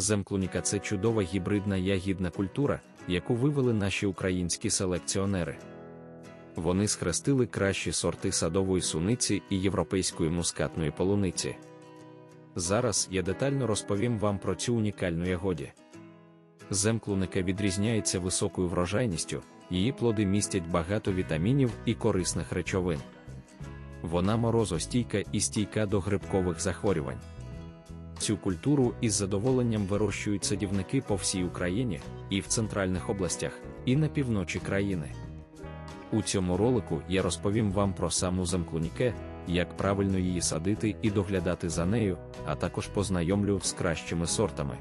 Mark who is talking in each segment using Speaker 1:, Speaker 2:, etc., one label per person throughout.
Speaker 1: Земклуніка це чудова гібридна ягідна культура, яку вивели наші українські селекціонери. Вони схрестили кращі сорти садової суниці і європейської мускатної полуниці. Зараз я детально розповім вам про цю унікальну ягоді. Земклуника відрізняється високою врожайністю, її плоди містять багато вітамінів і корисних речовин. Вона морозостійка і стійка до грибкових захворювань. Цю культуру із задоволенням вирощують садівники по всій Україні, і в центральних областях, і на півночі країни. У цьому ролику я розповім вам про саму земклуніке, як правильно її садити і доглядати за нею, а також познайомлю з кращими сортами.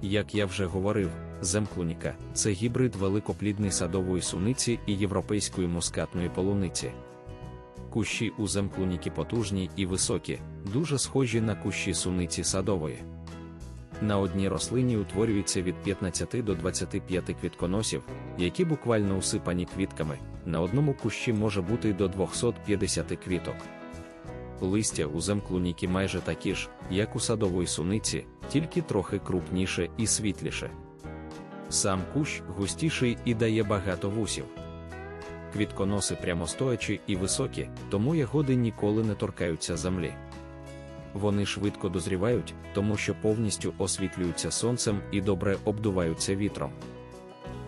Speaker 1: Як я вже говорив, земклуніка це гібрид великоплідної садової суниці і європейської мускатної полуниці. Кущі у земклуніки потужні і високі, дуже схожі на кущі суниці садової. На одній рослині утворюється від 15 до 25 квітконосів, які буквально усипані квітками, на одному кущі може бути до 250 квіток. Листя у земклуніки майже такі ж, як у садової суниці, тільки трохи крупніше і світліше. Сам кущ густіший і дає багато вусів. Квітконоси прямостоячі і високі, тому ягоди ніколи не торкаються землі. Вони швидко дозрівають, тому що повністю освітлюються сонцем і добре обдуваються вітром.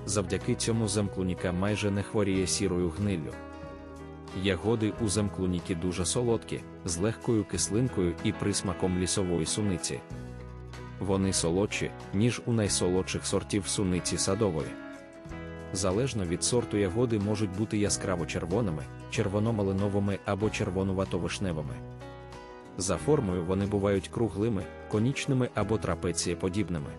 Speaker 1: Завдяки цьому земклуніка майже не хворіє сірою гниллю. Ягоди у земклуніки дуже солодкі, з легкою кислинкою і присмаком лісової суниці. Вони солодші, ніж у найсолодших сортів суниці садової. Залежно від сорту ягоди можуть бути яскраво червоними, червономалиновими або червонувато-вишневими. За формою вони бувають круглими, конічними або трапецієподібними.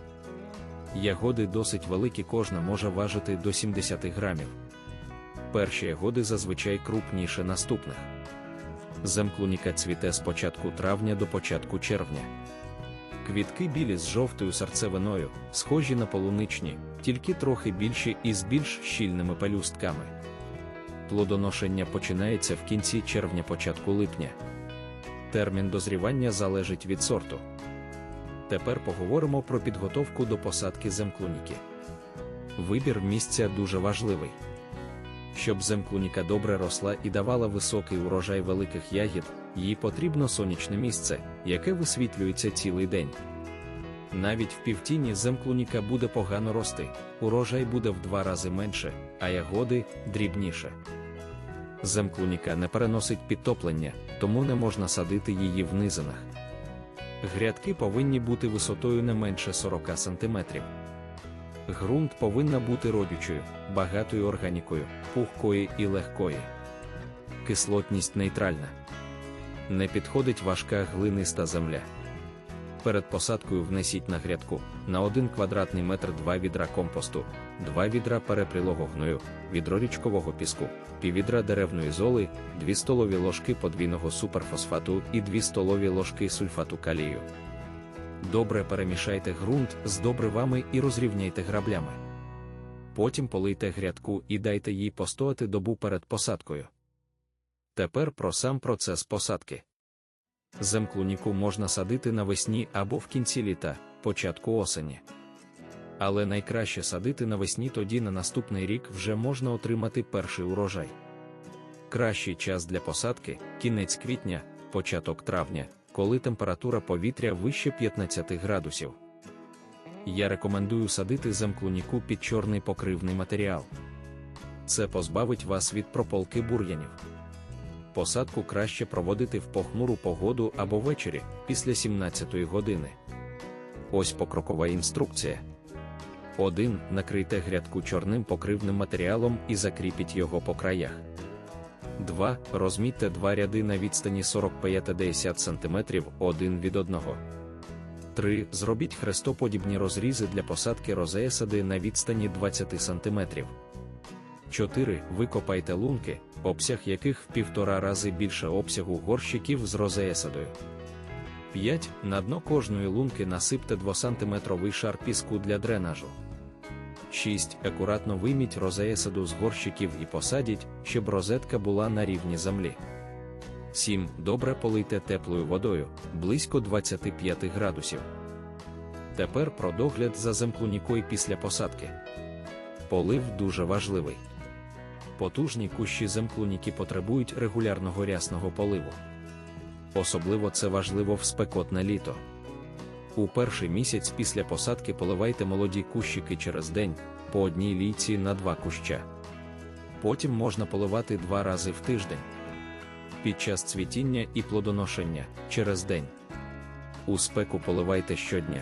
Speaker 1: Ягоди досить великі, кожна може важити до 70 грамів. Перші ягоди зазвичай крупніше наступних. Земклуніка цвіте з початку травня до початку червня. Квітки білі з жовтою серцевиною, схожі на полуничні, тільки трохи більші і з більш щільними пелюстками. Плодоношення починається в кінці червня-початку липня. Термін дозрівання залежить від сорту. Тепер поговоримо про підготовку до посадки земклуніки. Вибір місця дуже важливий. Щоб земклуніка добре росла і давала високий урожай великих ягід, їй потрібно сонячне місце, яке висвітлюється цілий день. Навіть в півтіні земклуніка буде погано рости, урожай буде в два рази менше, а ягоди дрібніше. Земклуніка не переносить підтоплення, тому не можна садити її в низинах. Грядки повинні бути висотою не менше 40 см. Ґрунт повинна бути родючою, багатою органікою, пухкою і легкою. Кислотність нейтральна. Не підходить важка глиниста земля. Перед посадкою внесіть на грядку на 1 квадратний метр 2 відра компосту, 2 відра перепрілого гною, відро річкового піску, піввідра деревної золи, 2 столові ложки подвійного суперфосфату і 2 столові ложки сульфату калію. Добре перемішайте ґрунт з добривами і розрівняйте граблями. Потім полийте грядку і дайте їй постояти добу перед посадкою. Тепер про сам процес посадки. Земклуніку можна садити навесні або в кінці літа, початку осені. Але найкраще садити навесні тоді на наступний рік вже можна отримати перший урожай. Кращий час для посадки кінець квітня, початок травня, коли температура повітря вище 15 градусів. Я рекомендую садити земклуніку під чорний покривний матеріал. Це позбавить вас від прополки бур'янів. Посадку краще проводити в похмуру погоду або ввечері після 17 години. Ось покрокова інструкція. 1. Накрийте грядку чорним покривним матеріалом і закріпіть його по краях. 2. Розмітьте два ряди на відстані 45-50 см один від одного. 3. Зробіть хрестоподібні розрізи для посадки розеясади на відстані 20 см. 4. Викопайте лунки, обсяг яких в півтора рази більше обсягу горщиків з розеясадою. 5. На дно кожної лунки насипте 2-сантиметровий шар піску для дренажу. 6. Акуратно вийміть розеясаду з горщиків і посадіть, щоб розетка була на рівні землі. 7. Добре полийте теплою водою близько 25 градусів. Тепер про догляд за земклунікою після посадки. Полив дуже важливий. Потужні кущі земклуніки потребують регулярного рясного поливу. Особливо це важливо в спекотне літо. У перший місяць після посадки поливайте молоді кущики через день по одній лійці на два куща. Потім можна поливати два рази в тиждень. Під час цвітіння і плодоношення через день. У спеку поливайте щодня.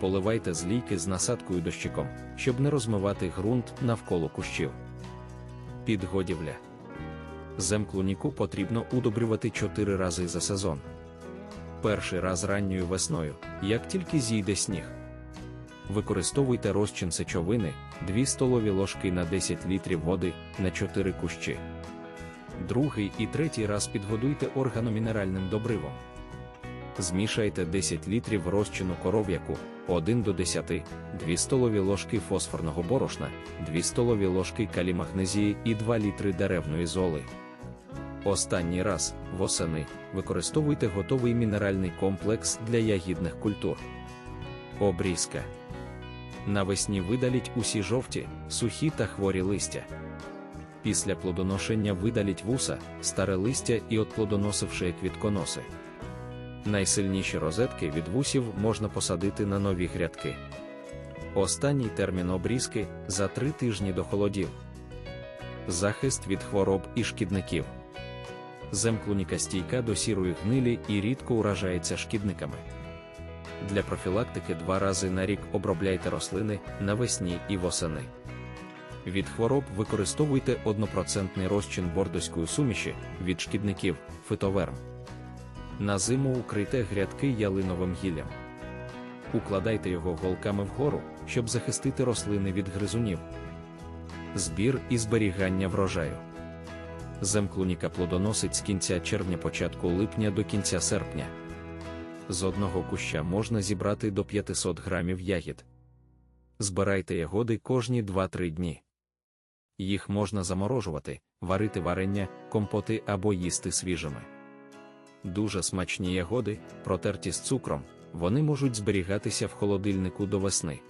Speaker 1: Поливайте з лійки з насадкою дощиком, щоб не розмивати ґрунт навколо кущів. Підгодівля. Земклуніку потрібно удобрювати 4 рази за сезон. Перший раз ранньою весною, як тільки зійде сніг. Використовуйте розчин сечовини 2 столові ложки на 10 літрів води на 4 кущі. Другий і третій раз підгодуйте органомінеральним добривом. Змішайте 10 літрів розчину коров'яку 1 до 10, 2 столові ложки фосфорного борошна, 2 столові ложки калімагнезії і 2 літри деревної золи. Останній раз, восени, використовуйте готовий мінеральний комплекс для ягідних культур. Обрізка. Навесні видаліть усі жовті, сухі та хворі листя. Після плодоношення видаліть вуса, старе листя і отплодоносивши квітконоси. Найсильніші розетки від вусів можна посадити на нові грядки. Останній термін обрізки за три тижні до холодів. Захист від хвороб і шкідників. Земклуніка стійка до сірої гнилі і рідко уражається шкідниками. Для профілактики два рази на рік обробляйте рослини навесні і восени. Від хвороб використовуйте 1% розчин бордоської суміші від шкідників фитоверм. На зиму укрийте грядки ялиновим гіллям. Укладайте його голками вгору, щоб захистити рослини від гризунів. Збір і зберігання врожаю. Земклуніка плодоносить з кінця червня початку липня до кінця серпня. З одного куща можна зібрати до 500 грамів ягід. Збирайте ягоди кожні 2-3 дні. Їх можна заморожувати, варити варення, компоти або їсти свіжими. Дуже смачні ягоди, протерті з цукром, вони можуть зберігатися в холодильнику до весни.